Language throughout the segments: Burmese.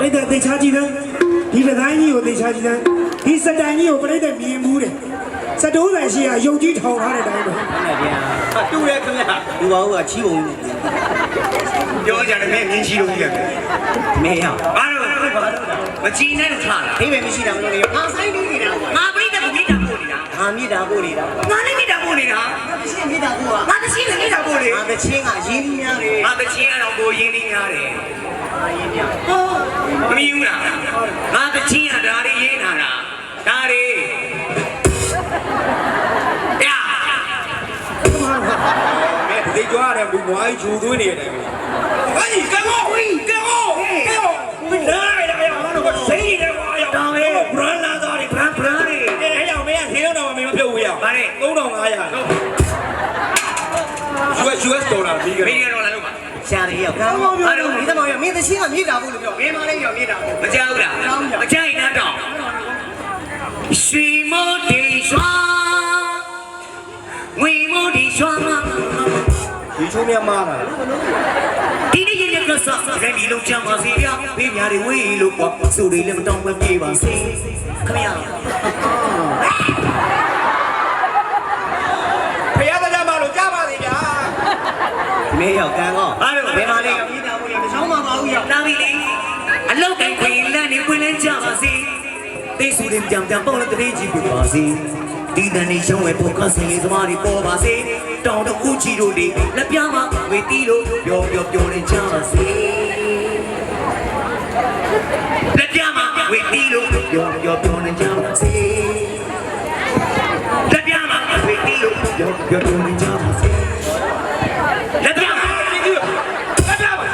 ပြိတ္တသိချာကြည့်တယ်ဒီဒီဇိုင်းကြီးကိုသိချာကြည့်တယ်ဒီစတိုင်ကြီးကိုပြိတ္တမြင်မှုတယ်စတိုးဆိုင်ရှိကယုံကြည်ထောင်ထားတဲ့အတိုင်းပဲတူတယ်ခင်ဗျာလူပါဦးကချီးပုံပြောကြတယ်မင်းမြင်းချီလို့ကြီးတယ်မဲရဘာလို့မချီနဲ့လို့ထားလားအိမ်ပဲမရှိတာမလို့လေငါဆိုင်နေနေတာကွာငါပြိတ္တကိုမိတာပို့နေတာငါမြစ်တာပို့နေတာငါလည်းမိတာပို့နေတာရှင်းမြစ်တာပို့ကငါတစ်ချင်းလည်းမိတာပို့လေငါတချင်းကရင်းနှီးများတယ်ငါတစ်ချင်းကတော့ကိုရင်းနှီးများတယ် အာရင်းများမမြင်ဘူးလားငါတစ်ချင်းကဒါတွေရင်းနာတာဒါတွေရမဲဒီကြွားတယ်ဘူမွားကြီးဂျူသွင်းနေတယ်ပဲဘာကြီးကမောဝီကမောကမောမနာရရအောင်လို့စိတ်နေကွာရဒါပဲဘရန်လာသားတွေဘရန်ဘရန်တွေအဲကြောင့်မင်းကဈေးတော့မင်းမပြုတ်ဘူးရဗါလေ3500 US US ဒေါ်လာပြီးကြမင်းကတော့လာ လို့ပါရှာတယ်ရောက်ကောင်းကောင်းပြောလို့ဒီသမောင်ရမင်းတချင်းကမြစ်တာပို့လို့ပြောမင်းမလေးရောက်မြစ်တာပို့မကြောက်လားမကြိုက်နဲ့တော့ရွှေမိုးတေရွှာဝီမိုးတေရွှာဒီချိုးမြမားတာဒီနေ့ရက်က်ကစားတဲ့ဒီလုံးချမ်းပါစေဗျာဖေးများတွေဝေးလို့ပေါ့စုတွေလည်းမတောင်းမပြေပါစေခမရ ဖယားတရားမလို့ကြားပါသေးဗျာ မဲရောက်ကန်းကောအားလုံးဘယ်မှာလေးရောက်မြစ်တာပို့လို့မချောင်းမပါဘူးရောက်လာပြီလေအလောက်တိုင်းခွေလန်းနေပွင့်လန်းကြပါစေသိစုရင်ကြံကြံပေါက်လက်တရေကြီးပြပါစေဒီတန်နေရှုံးဝဲပေါ်ကဆင်းလေးသမားတွေပေါ်ပါစေတောင်တကူချီတို့တွေလက်ပြားမှာဝေတီးလို့ပျော်ပျော်ပျော်နေကြပါစေလက်ပြားမှာဝေတီးလို့ပျော်ပျော်ပျော်နေကြပါစေလက်ပြားမှာဝေတီးလို့ပျော်ပျော်ပျော်နေကြပါစေ လက်ပြားမှာဒီဒီတက်တာပါ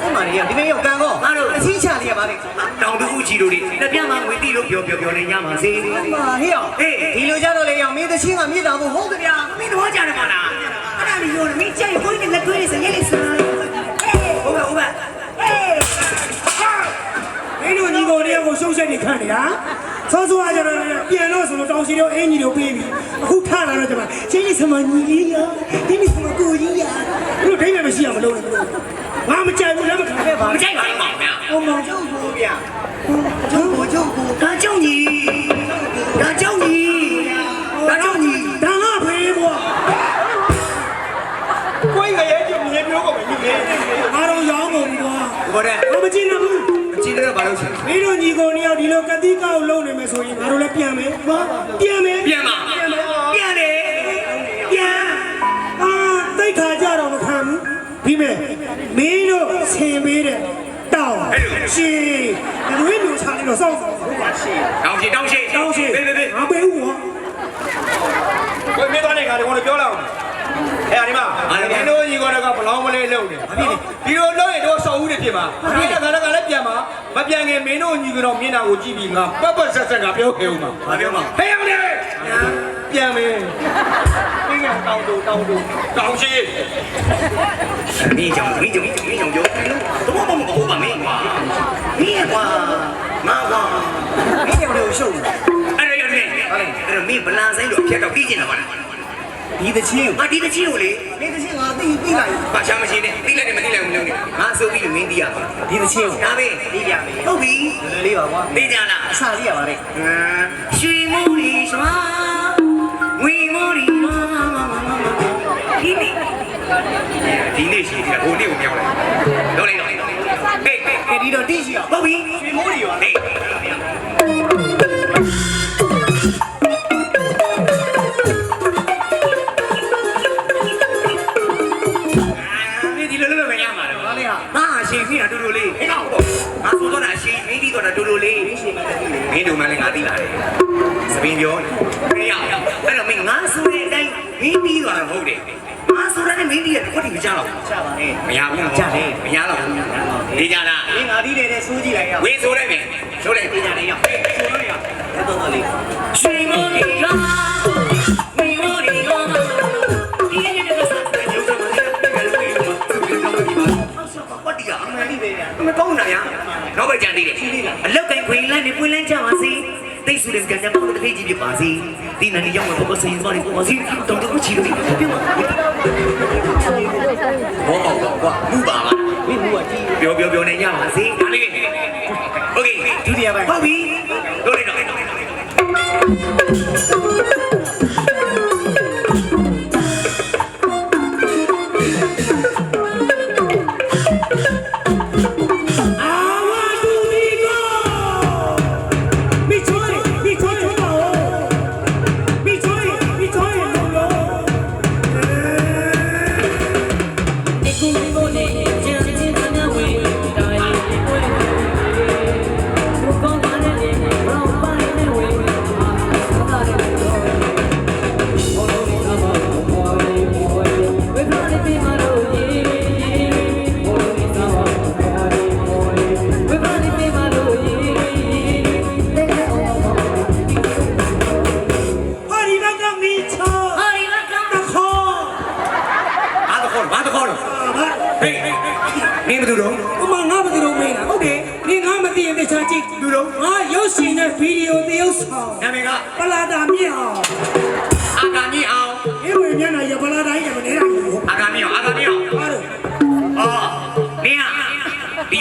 ဟိုမှာလေးရောက်ဒီမဲရောက်ကန်းကောအားလုံးအချင်းချလေးရပါလေတောင်တကူချီတို့တွေလက်ပြားမှာဝေတီးလို့ပျော်ပျော်ပျော်နေကြပါစေမာဟေးရောက်ဒီလိုကြတော့လေရောက်မင်းတချင်းကမြစ်တာပို့ဟုတ်ကြဗျာမင်းတော့ကြတယ်မလားအဲ့ဒါမျိုးမင်းကြိုက်ကိုင်းနဲ့လက်တွဲစရဲလေးစမ်းဟုတ်ပါဟုတ်ပါအေးမင်းတို့ညီကိုတယောက်ကိုရှုံးချက်နေခံနေတာ စောစောကကျတော့ပြန်လို့ဆိုတော့တောင်စီတို့အင်ကြီးတို့ပေးပြီအခုထလာတော့ကျမချင်းလေးစမညီလေးရဒီနေ့စမကိုကြီးရတို့ဒိမ့်မဲ့မရှိအောင်မလုပ်နဲ့တို့ငါမကြိုက်ဘူးလက်မခံခဲ့ပါမကြိုက်ပါဘူးမောင်ဗျာဟိုမှာကျုပ်ကိုဗျာကျုပ်ကိုကျုပ်ကိုဒါကြောင့်ကြီးဒါကြောင့်ကြီးဒါကြောင့်ကြီးဒါငါဖေးကွာကိုင်းကရဲ့ကြည့်မြေမျိုးကိုမမြင်လေငါတော့ရောင်းကုန်ပြီကွာဘောတဲ့ငါမကြည့်နိုင်ဘူးကြည့်တယ် ဘာလို့ရှိမင်းတို့ညီကိုတယောက်ဒီလိုကတိကောက်လုံးနေမယ်ဆိုရင်ငါတို့လည်းပြန်မယ်ကွာပြန်မယ်ပြန်ပါပြန်တယ်ပြန်အာတိတ်ခါကြတော့မခံဘူးဒီမဲ့မင်းတို့ဆင်ပေးတဲ့တောင်းရှင်ဒီလိုမျိုးချာနေတော့စောင့်ဆောင်ဟုတ်ပါရှင်တောင်းရှိတောင်းရှိတောင်းရှင်ဘေးဘေးဘေးငါပေးဦးကွာကိုင်းမင်းသွားနေခါတကောပြောလောက်အဲ့ ဒီမှာမင်းတို့ကြီးကတော့ဘလောင်းမလေးလုံနေဒီလိုလုံရင်တော့စောက်ဦးတွေဖြစ်မှာဒီကခါတကလည်းပြန်မှာမပြန်ခင်မင်းတို့ညီကတော့မျက်နှာကိုကြည့်ပြီးငါပတ်ပတ်ဆက်ဆက်ကပြောခဲ့ဦးမှာဘာပြောမှာဟဲ့အောင်လေပြန်မယ်ပြင်းကတောင်းတူတောင်းတူတောင်းရှိမင်းကြောင့်မင်းကြောင့်မင်းကြောင့်ပြောတော့မမဟုတ်ပါမင်းကွာမင်းကွာမကွာမင်းရောက်လို့ရှုပ်အဲ့ဒါရတယ်အဲ့ဒါမင်းဗလာဆိုင်လို့ဖြတ်တော့ပြီးကျင်တော့ပါလား ဒီတချင်းငါဒီတချင်းကိုလေမင်းတချင်းကသိသိလိုက်ဘာချမ်းမရှိနဲ့တိလိုက်တယ်မတိလိုက်ဘူးလုံးနေငါဆိုပြီးမင်းတီးရပါဒီတချင်းကိုဒါပဲသိကြမယ်ဟုတ်ပြီလွယ်လေးပါကွာသိကြလားအစလေးရပါလေရွှေမိုးရီရွှာဝီမိုးရီရွှာဒီနေ့ဒီနေ့ရှိတယ်ဟိုနေ့ကိုပြောင်းလိုက်တော့လိုက်တော့ဟေးဟေးအဲ့ဒီတော့တိရှိအောင်ဟုတ်ပြီရွှေမိုးရီရွှာဟေး ပင်းပြောနေရအဲ့တော့မင်းငါဆိုတဲ့အတိုင်းမင်းပြီးသွားတာဟုတ်တယ်ငါဆိုတဲ့မင်းကြီးကတခွက်တိမကြတော့ချပါနဲ့မရဘူးမရတော့ဘူးဒီကြလားမင်းငါဒီတဲ့စိုးကြည့်လိုက်ရအောင်ဝေးဆိုလိုက်မယ်ဆိုလိုက်ဒီကြတယ်ရောက်ဆိုလို့ရအဲ့တော့လေရွှေမိုးရီရောဝေမိုးရီရောဒီနေ့ကစားတဲ့ရုပ်ဆောင်တွေလည်းပြောလို့ပြောလို့ပြောလို့ဟုတ်ဆောပတ်တီကအမှန်ဒီပဲဗျာမကောင်းတာရတော့ပဲကြံသေးတယ်အလောက်ကင်ခွေလန်းနေပွင့်လန်းကြပါစေတိတ်ဆူတဲ့ကြံကြံပေါ့တဲ့ဖေးကြီးပြပါစေဒီနန်းရောက်မှာပေါ့စင်သွားနေပေါ့ပါစေတောင်းတော့ချီလို့ပြပါဘောပေါ့ကွာမူပါပါ မင်းဘူးကကြည့် ပြောပြောပြောနေကြပါစေဒါလေးโอเคဒုတိယပိုင်းဟုတ်ပြီတို့လိုက်တော့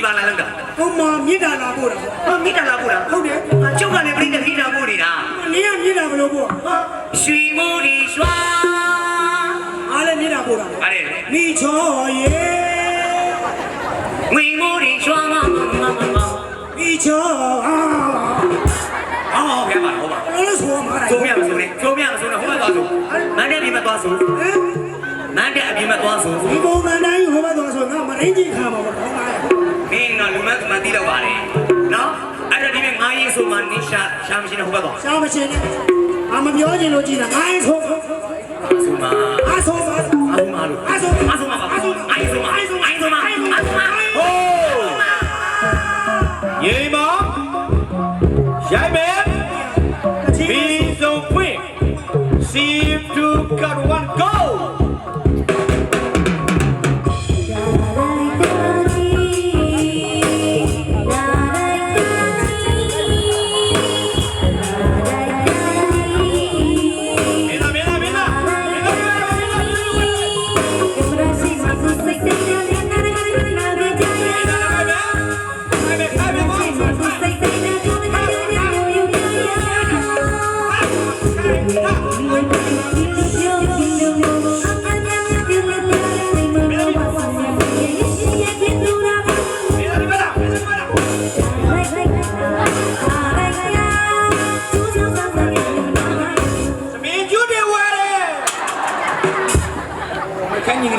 ဒီပါလာလောက်တာဟိုမှာမြစ်တာလာပို့တာဟောမိတာလာပို့လားဟုတ်တယ်အကျုပ်ကလည်းပြိတ္တခိတာပို့နေတာနင်ကမြစ်တာဘလို့ပို့ရွှေမိုးဒီရွှာအားလည်းမြစ်တာပို့တာအဲ့ဒါမိချောရေငွေမိုးဒီရွှာမမမမမိချောအာအော်ပြပါဟုတ်ပါဘလို့လဲဆိုမှာကျိုးမြမဆိုနဲ့ကျိုးမြမဆိုနဲ့ဟိုဘက်သွားဆိုမန်တဲ့အပြင်ဘက်သွားဆိုဟမ်မန်တဲ့အပြင်ဘက်သွားဆိုဒီပုံမှန်တိုင်းဟိုဘက်သွားဆိုငါမရင်းကြီးခါမှာပေါ့ကောင်းပါရဲ့ မင်းကလူမကမသိတော့ပါလေနော်အဲ့ဒါဒီမဲ့ငါးရေးဆိုမှနိရှာရှာမရှိနဲ့ဟိုဘက်သွားရှားမချင်းနဲ့အမပြောချင်လို့ကြည်တာငါရင်ဆိုဆိုမှအားဆိုပါအလုံးမလို့အားဆိုအဆုံးမပါဘူးအိုင်ဆုံးမအိုင်ဆုံးအိုင်ဆုံးမအိုင်ဆုံးမဟိုးရေမ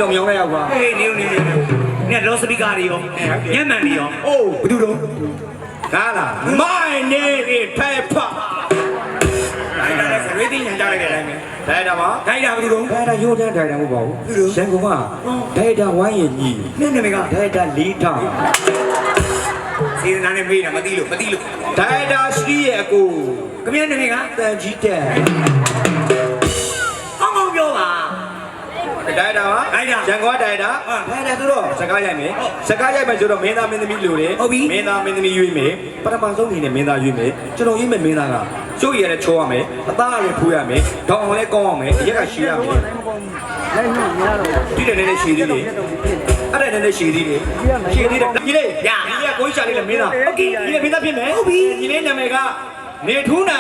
တော့မြောင်းလိုက်ရောက်ပါဟေးနေနေနေနေလောစပီကာတွေရောညံ့မှန်တွေရောအိုးဘယ်သူတော့ဒါလားမိုင်းနေနေထိုင်ဖာအဲ့ဒါလည်းရွေးသိညာကြလိုက်တဲ့အတိုင်းပဲဒါရပါခိုင်းတာဘယ်သူတော့ဒါရရိုးတန်းထိုင်တယ်မဟုတ်ပါဘူးရန်ကုန်ကဒိုက်တာဝိုင်းရင်ကြီးနင်းနေမကဒိုက်တာလေးထောင်စေနာနဲ့မေးတာမသိလို့မသိလို့ဒါရတာရှိရဲ့အကိုခမရနေကတန်ကြီးတက်ကော ဒါရတာပါဒါရတာရန်ကုန်ကဒါရတာဟာဒါရတာဆိုတော့စကားရိုက်မယ်စကားရိုက်မယ်ဆိုတော့မင်းသားမင်းသမီးလိုတယ်ဟုတ်ပြီမင်းသားမင်းသမီးရွေးမယ်ပထမဆုံးအနေနဲ့မင်းသားရွေးမယ်ကျွန်တော်ရွေးမယ်မင်းသားကကျုပ်ရတဲ့ချိုးရမယ်အသားလည်းထိုးရမယ်ဒေါအောင်လည်းကောင်းအောင်မယ်အရက်ကရှည်ရမယ်ဒီတဲ့နဲ့ရှည်သေးတယ်အဲ့ဒါနဲ့ရှည်သေးတယ်ရှည်သေးတယ်ညီလေးညီလေးကကိုကြီးရှာလေးလည်းမင်းသားဟုတ်ကဲ့ညီလေးမင်းသားဖြစ်မယ်ဟုတ်ပြီညီလေးနာမည်ကနေထူးနာ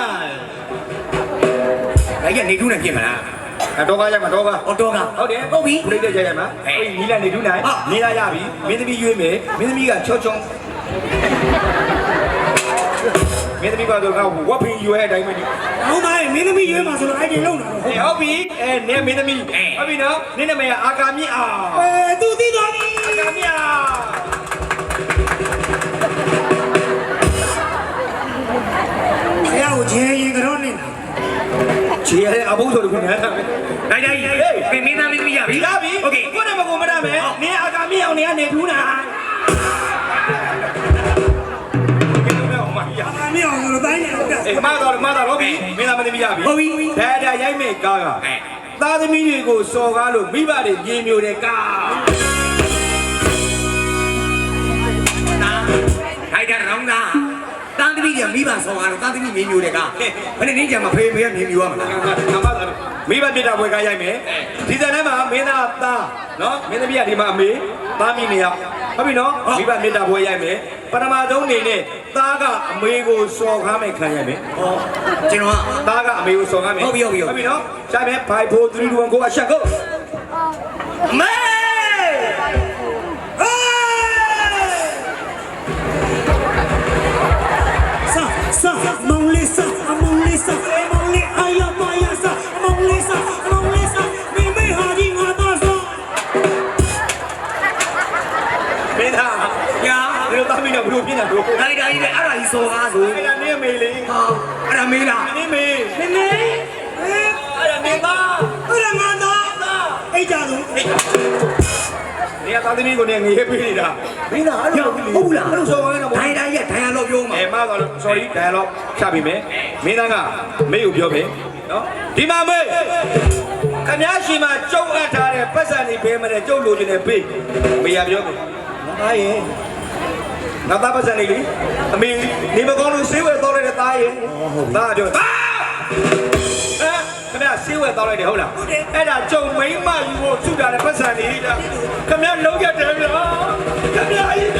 အဲ့ကနေထူးနေပြင်မလားအ တော့ကားရိုက်မှာတော့ကားအော်တော့ကဟုတ်တယ်ဟုတ်ပြီပြိတ္တကြရမှာဟဲ့အဲ့ဒီနီလာနေထူးနိုင်ဟာနေလာရပြီမင်းသမီးရွေးမယ်မင်းသမီးကချောချောမင်းသမီးကတော့ကဝက်ဖင်ရွေးတဲ့အတိုင်းပဲဒီဟောင်းပါရဲ့မင်းသမီးရွေးမှာဆိုတော့အဲ့ဒီလုံတာတော့ဟဲ့ဟုတ်ပြီအဲနေမင်းသမီးဟုတ်ပြီနော်နင်းနာမည်ကအာကာမြင့်အောင်အဲသူသိသွားပြီအာကာမြင့်အောင်ဆရာကိုချေရင်ကတော့နေတာ ခြေရတဲ့အဘုံဆိုလို့ခင်ဗျာ ဒါကြိုင်မင်းသားမင်းသမီးရပြီ ရပြီ โอเค ကိုနဲ့မကုန်မတတ်မယ်နင်းအာကာမြင့်အောင်နေကနေထူးနိုင်ကဲတော့မရ အမမြောင်ဆိုတော့တိုင်းနေတော့ အေးမတော်မတော်ဟုတ်ပြီမင်းသားမင်းသမီးရပြီ ဟုတ်ပြီ ဒါဒါရိုက်မဲ့ကားက အဲ သားသမီးတွေကိုစော်ကားလို့မိဘတွေပြေမျိုးတဲ့ကား တာခိုင်တာရောင်းတာတန်း သမီးကမိဘဆောင်းကတော့တန်းသမီးမြင်မျိုးတဲ့ကဘယ်နဲ့နေကြမှာဖေးမေးမြင်မျိုးရမလားငါမသာမိဘပြစ်တာဘွယ်ကားရိုက်မယ်ဒီစံထဲမှာမင်းသားသားနော်မင်းသမီးကဒီမှာအမေသားမိနေရောက်ဟုတ်ပြီနော်မိဘမေတ္တာပွဲရိုက်မယ်ပထမဆုံးအနေနဲ့သားကအမေကိုစော်ကားမယ်ခံရမယ်ဟောကျွန်တော်ကသားကအမေကိုစော်ကားမယ်ဟုတ်ပြီဟုတ်ပြီဟုတ်ပြီနော်ရှာမယ်5 4 3 2 1ကိုအရှက်ကိုမေ စော်ကားဆိုအဲ့ဒါနင်းမေလေးဟာအဲ့ဒါမေးလားနင်းမေမိမိဟဲ့အဲ့ဒါနင်းသားအဲ့ဒါငါတော့အိတ်ကြတော့နေရာသားသမီးကိုနေငရေပေးနေတာမင်းလားအဲ့လိုဟုတ်ဘူးလားအဲ့လိုစော်ကားနေတာဒိုင်တိုင်းရဲ့ဒိုင်ယာလို့ပြောမှာအဲမတော့ sorry dialogue ချပြီမယ်မင်းသားကမေကိုပြောမယ်နော်ဒီမှာမေခမည်းရှိမှကြုံအပ်ထားတဲ့ပတ်စံနေပေးမတဲ့ကြုံလိုချင်တဲ့ပေးမေရပြောမယ်သားရဲ့ ငါသားပတ်စံနေလေအမေနေမကောင်းလို့ဆေးဝယ်တော့လိုက်တဲ့သားရဲ့သားကပြောသားအဲခမည်းဆေးဝယ်တော့လိုက်တယ်ဟုတ်လားအဲ့ဒါကြုံမိမ့်မယူဖို့စုတာတဲ့ပတ်စံနေလားခမည်းလုံးရတယ်ဗျာခမည်းကြီးဗျာ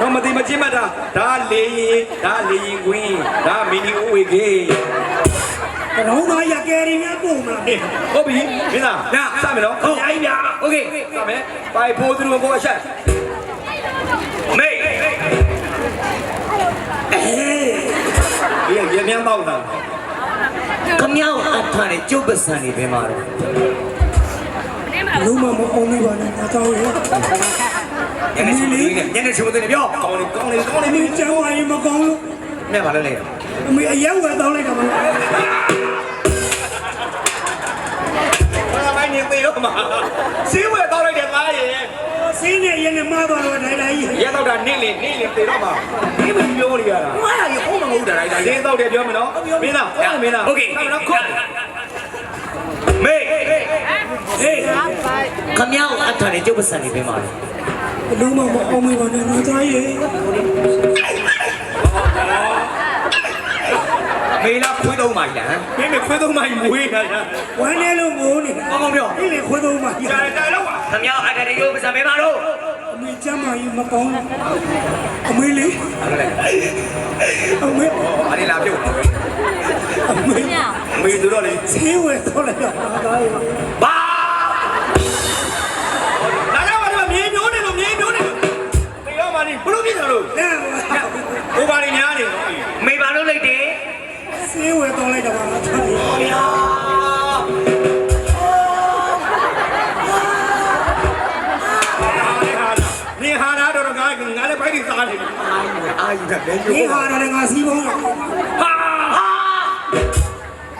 တော့မတိမချင်းမတာဒါလေရင်ဒါလေရင်ကွင်းဒါမီနီအိုဝေကေး တော့ငါရကယ်ရီများပုံမလား ဟုတ်ပြီမင်းသားညစမယ်နော် ဟုတ်အိုင်ဗျာโอเค စမယ်ပိုင်ဖိုးသူတို့ကိုအချက် မေ ဒီရေမြန်းပေါက်တာ ခမောက်အထားနဲ့ကျုပ်ပစံနေပဲမှာတော့ လုံးမမအောင်နေပါနဲ့ငါတော့ရ ညနေချင်းလေးညနေချင်းမသိနေပြော ကောင်းလေကောင်းလေကောင်းလေ အမေကျောင်းဝိုင်းမကောင်းလို့ နဲ့ဘာလဲလဲ အမေအရက်ဝယ်တောင်းလိုက်တာမလား ဘာမိုင်းနေသေးတော့မှာစီးဝဲတော့လိုက်တဲ့သားရဲ့ စင်းနဲ့ရင်နဲ့မှားသွားတော့တိုင်းတိုင်းကြီး ရဲတော့တာနင့်လေနင့်လေသေတော့မှာဒီမပြောနေရတာ မားရဟိုးမဟုတ်တာလိုက်တာ ဈေးတော့တယ်ပြောမယ်နော်မင်းသားဟုတ်မင်းသား โอเค နော်ခုတ် မေ ဟေး ခမောက်အထားနဲ့ကျုပ်ပစံနေပဲမှာတော့ လုံးမမအောင်နေပါနဲ့ငါတော့ရ မေလာ ခွေးသုံးပါလားမင်းမခွေးသုံးမိုင်းမွေးတာညာဝမ်းနေလို့မိုးနေကောင်းကောင်းပြောဒီလေခွေးသုံးပါရကြာကြာတော့ပါခမောက်အထားနဲ့ကျုပ်ပစံပဲမှာတော့အမေကျမ်းမာကြီးမကောင်းလို့အမေလေးဘာလဲအမေဘာလဲလာပြုတ်အမေမေးသူတော့ ဘလို့ပြစ်တယ်လို့နဲဟိုပါနေများနေမေဘာလို့လိုက်တယ်ဆေးဝယ်တော့လိုက်တာငါတော့ရနေဟာနာတော့ငါငါလည်းပိုက်ပြီးစားနေတယ်အာယူတာလဲဒီဟာရတယ်ငါစီးပေါင်းဟာ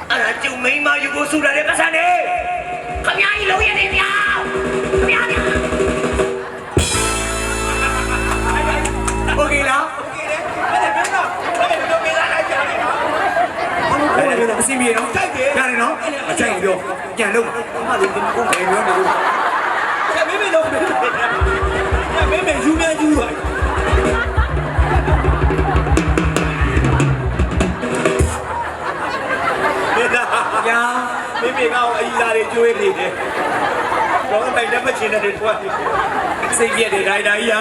အဲ့ဒါကျုံမိန်းမယူကိုဆူတာတဲ့ပစံနေခမောက်ကြီးလုံးရတယ်ဗျာခမောက်ကြီး အဲ့ဒါအစီမြေနော်ရတယ်နော်အချိုင်ပြောပြန်လို့အမလေးကဘယ်ပြောနေလို့ဆက်မင်းမလို့မင်းမင်းမယူမြန်ယူပါမင်းသားညာမင်းမကောင်အီလာတွေကျွေးနေတယ်တော့တိုင်တဲ့ပတ်ချင်တဲ့တွားစိတ်ပြက်တယ်ဒိုင်ဒိုင်ညာ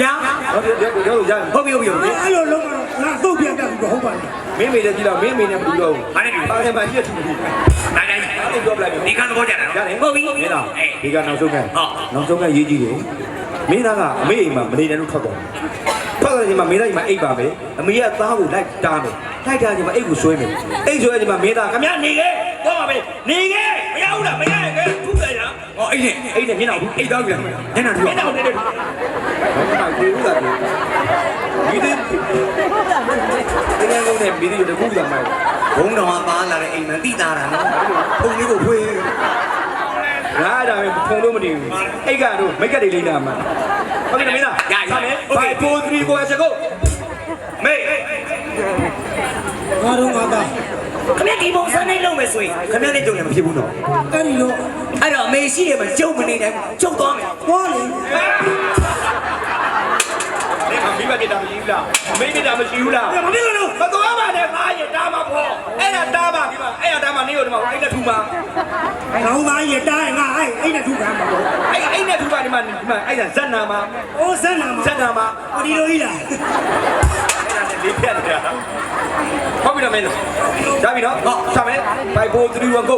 ညာဟုတ်တယ်ဟုတ်တယ်ရဟုတ်ပြီဟုတ်ပြီဟုတ်ပြီအဲ့လိုလုံးတော့ငါသုတ်ပြန် တက်ပြီးတော့ဟုတ်ပါလေမင်းမေလည်းကြည့်တော့မင်းမေနဲ့မတူတော့ဘူးဘာနဲ့တူအားလည်းမပြည့်ထူဘူးဒိုင်ဒိုင်အဲ့ပြောပလိုက်ပြီဒီကတော့ကြတယ်နော်ရတယ်ဟုတ်ပြီမင်းသားအေးဒီကနောက်ဆုံးကဟုတ်နောက်ဆုံးကရေးကြည့်တယ်မင်းသားကအမေအိမ်မှာမနေတယ်လို့ထွက်သွားထွက်သွားချိန်မှာမင်းသားအိမ်မှာအိတ်ပါပဲအမေကသားကိုလိုက်တားမယ်လိုက်တာချိန်မှာအိတ်ကိုဆွဲမယ်အိတ်ဆွဲချိန်မှာမင်းသားခမရနေခဲ့တော့ပါပဲနေခဲ့မရဘူးလားမရရင်ခဲထုလိုက်ရဟောအဲ့နဲ့အိတ်နဲ့မျက်နှာဘူးအိတ်တော့ပြီလားညနေတူမျက်နှာနဲ့ဘာမှမကြည့်ဘူးလားဒီ ဒီဒီငယ်ကုန်နဲ့မီဒီယိုတကူကမိုက်ဘုံတော်မှာပါလာတဲ့အိမ်မတိတာတာနော်ဘုံလေးကိုဖွေးငါအဲ့ဒါပဲဖုံလို့မတည်ဘူးအိတ်ကတော့မိတ်ကပ်တွေလိမ့်တာမှာဟုတ်ပြီမင်းသားရမယ်5 4 3 4 let's go မေငါတို့ငါသားခင်ဗျာဒီပုံစံနဲ့လုပ်မယ်ဆိုရင်ခင်ဗျာနဲ့ကြုံလည်းမဖြစ်ဘူးနော်အဲ့ဒီတော့အဲ့တော့အမေရှိတယ်မှာကြုံမနေနိုင်ဘူးကြုံသွားမယ်သွားလေနေ မမိဘပြတာမရှိဘူးလားမိပြတာမရှိဘူးလားဘာဖြစ်လို့လဲမတော်ပါနဲ့ငါရတားမှာပေါ့အဲ့ဒါတားပါဒီမှာအဲ့ဒါတားမှာနေရောဒီမှာအဲ့ဒါထူမှာလောင်းသားရတားငါအဲ့အဲ့နဲ့ထုခံမှာပေါ့အဲ့အဲ့နဲ့ထူပါဒီမှာဒီမှာအဲ့ဒါဇက်နာမှာအိုးဆက်နာမှာဇက်နာမှာဒီလိုကြီးလားအဲ့ဒါနဲ့လေးပြတ်နေတာဟုတ်ပြီနော်မင်းရပြီနော်ဟုတ်ဆက်မယ်5 4 3 1 go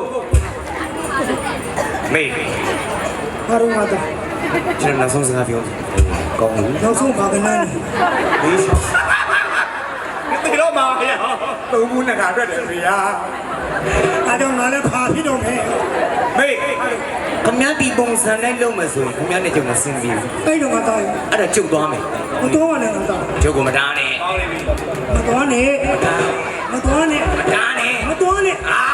မေငါတို့ငါသား ကျွန်တော်နောက်ဆုံးစကားပြောကောင်းဘူးနောက်ဆုံးဘာကနန်းဒီတော့မှာဟဲ့သုံးဘူးနဲ့ကအတွက်တယ်ဗျာအဲ့တော့ငါလည်းဖာဖြစ်တော့မယ်မေခင်ဗျာဒီပုံစံနဲ့လုပ်မယ်ဆိုရင်ခင်ဗျာနဲ့ကြုံလည်းစင်ပြေဘူးအဲ့တော့ငါသားအဲ့ဒါကြုံသွားမယ်မတော်ပါနဲ့ငါသားကြုံကမတားနဲ့ကောင်းနေပြီမတော်နဲ့မတော်နဲ့မတားနဲ့မတော်နဲ့အာအဲ့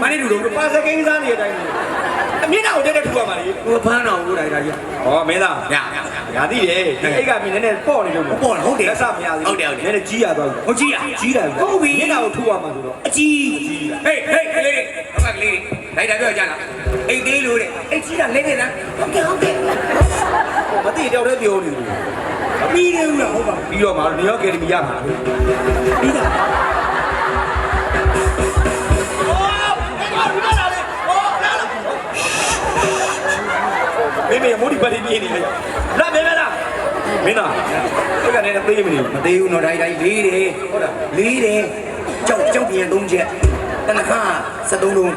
တူတာလည်းမတူပါစကိန်းစားနေတဲ့အတိုင်းအမြင့်တော့တက်တဲ့တူပါမှာလေဟိုဖမ်းတော့ဘူးဒိုင်ဒိုင်ကြီးဟောမင်းသားညညညာသိတယ်ဒီအိတ်ကမြင်နေပေါ့နေလို့ပေါ့ဟုတ်တယ်လက်စမရဘူးနည်းနည်းကြီးရသွားပြီဟုတ်ကြီးရကြီးတယ်ဟုတ်ပြီမျက်နှာကိုထိုးရမှာဆိုတော့အကြီးဟေးဟေးကလေးဟောကလေးဒိုင်ဒိုင်ပြောကြလားအိတ်သေးလို့တဲ့အိတ်ကြီးတာလဲနေလားဟုတ်ကဲ့ဟုတ်ကဲ့မသိတော့တဲ့ပြောနေတယ်ပြီးနေဦးလားဟုတ်ပါပြီးတော့မှနယူးယောက်ကယ်ဒမီရမှာပြီးတာ မေမေမိုးဒီပါတီပြင်းနေလေလာမေမေလာမင်းသားဒီကနေသေးမနေမသေးဘူးနော်ဒိုင်ဒိုင်လေးတယ်ဟုတ်လားလေးတယ်ကြောက်ကြောက်ပြန်သုံးချက်တနခါ73လုံး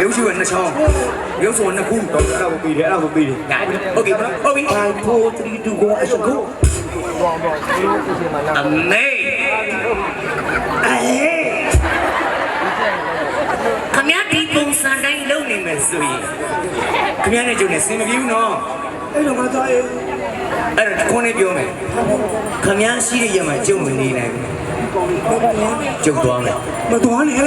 ရုပ်ရှိဝနှစ်ချောင်းရုပ်ဆိုနှစ်ခုတော့အဲ့ဒါကိုပြီးတယ်အဲ့ဒါကိုပြီးတယ်ညာဟုတ်ကဲ့ဟုတ်ပြီ5 4 3 2 1အရှုပ်ကိုအမေအေးခမရဒီပုံစံတိုင်းလုပ်နေ မယ်ဆိုရင်ခမရနဲ့ကြုံနေစင်မပြေဘူးနော်အဲ့တော့ငါသားရဲ့အဲ့ဒါတခွန်းလေးပြောမယ်ခမရရှိတဲ့ရမှာကြုံမနေနိုင်ဘူးကြုံသွားမယ်မတော်နဲ့